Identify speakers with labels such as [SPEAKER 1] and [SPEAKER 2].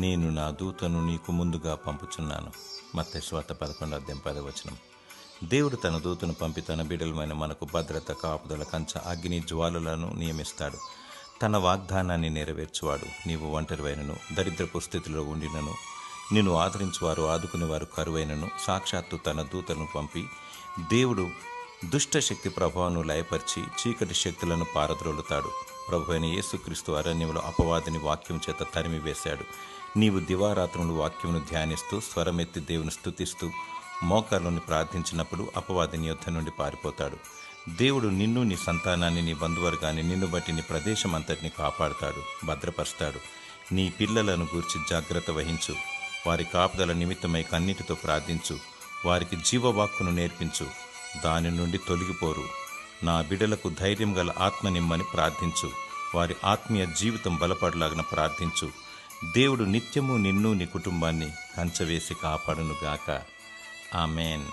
[SPEAKER 1] నేను నా దూతను నీకు ముందుగా పంపుచున్నాను. మత్త స్వార్థ పదకొండు అద్దెం పదవచనం దేవుడు తన దూతను పంపి తన బిడలమైన మనకు భద్రత కాపుదల కంచ అగ్ని జ్వాలలను నియమిస్తాడు. తన వాగ్దానాన్ని నెరవేర్చువాడు. నీవు ఒంటరివైనను దరిద్రపు స్థితిలో ఉండినను. నిన్ను ఆదరించువారు ఆదుకునేవారు కరువైనను. సాక్షాత్తు తన దూతను పంపి దేవుడు దుష్ట శక్తి ప్రభావం లయపరిచి చీకటి శక్తులను పారద్రోలుతాడు. ప్రభు అయిన యేసుక్రీస్తు అరణ్యంలో అపవాదిని వాక్యం చేత తరిమి వేశాడు నీవు దివారాత్రులు వాక్యమును ధ్యానిస్తూ స్వరమెత్తి దేవుని స్థుతిస్తూ మోకాళ్ళని ప్రార్థించినప్పుడు అపవాదిని యుద్ధ నుండి పారిపోతాడు. దేవుడు నిన్ను నీ సంతానాన్ని నీ బంధువర్గాన్ని నిన్ను బట్టి నీ ప్రదేశం అంతటిని కాపాడుతాడు భద్రపరుస్తాడు. నీ పిల్లలను గూర్చి జాగ్రత్త వహించు. వారి కాపుదల నిమిత్తమై కన్నీటితో ప్రార్థించు. వారికి జీవవాక్కును నేర్పించు. దాని నుండి తొలగిపోరు. నా బిడలకు ధైర్యం గల ఆత్మ నిమ్మని ప్రార్థించు. వారి ఆత్మీయ జీవితం బలపడలాగిన ప్రార్థించు. దేవుడు నిత్యము నిన్ను నీ కుటుంబాన్ని కంచవేసి కాపాడునుగాక. ఆమెన్.